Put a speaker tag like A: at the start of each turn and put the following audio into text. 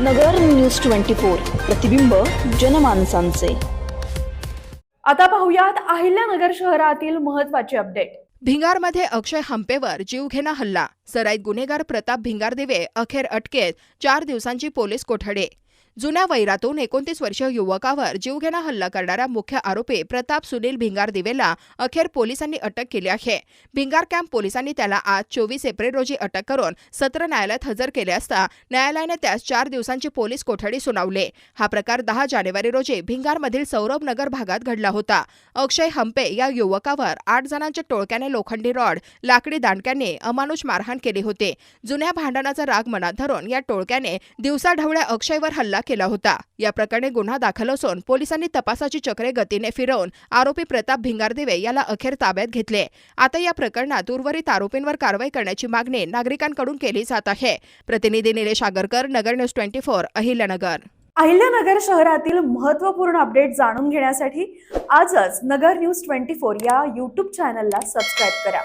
A: नगर news twenty four प्रतिबिंब जनमानसांचे.
B: आता पाहुयात अहिल्यानगर शहरातील महत्त्वाचे अपडेट.
C: भिंगारमध्ये अक्षय हंपेवर जीवघेणा हल्ला. सराईत गुन्हेगार प्रताप भिंगारदिवे अखेर अटकेत चार दिवसांची पोलीस कोठडी. जुन्या वैरातून एकोणतीस वर्षीय युवकावर जीवघेणा हल्ला करणारा मुख्य आरोपी प्रताप सुनील भिंगार दिवेला अखेर पोलिसांनी अटक केली आहे. भिंगार कॅम्प पोलिसांनी त्याला आज चोवीस एप्रिल रोजी अटक करून सत्र न्यायालयात हजर केले असता न्यायालयाने त्यास चार दिवसांची पोलीस कोठडी सुनावली. हा प्रकार दहा जानेवारी रोजी भिंगारमधील सौरभ नगर भागात घडला होता. अक्षय हंपे या युवकावर आठ जणांच्या टोळक्याने लोखंडी रॉड लाकडी दांडक्याने अमानुष मारहाण केली होती. जुन्या भांडणाचा राग मनात धरून या टोळक्याने दिवसाढवळ्या अक्षयवर हल्ला केला होता. या प्रकरणी गुन्हा दाखल असून पोलिसांनी तपासाची चक्रे गतीने फिरवून आरोपी प्रताप भिंगारदिवे याला अखेर ताब्यात घेतले. आता या प्रकरणात उर्वरित आरोपींवर कारवाई करण्याची मागणी नागरिकांकडून केली जात आहे. प्रतिनिधी Nilesh Agarkar Nagar news twenty four Ahilyanagar.
B: Ahilyanagar शहरातील महत्त्वपूर्ण अपडेट जाणून घेण्यासाठी आजच नगर न्यूज ट्वेंटी फोर या यूट्यूब चॅनलला सबस्क्राईब करा.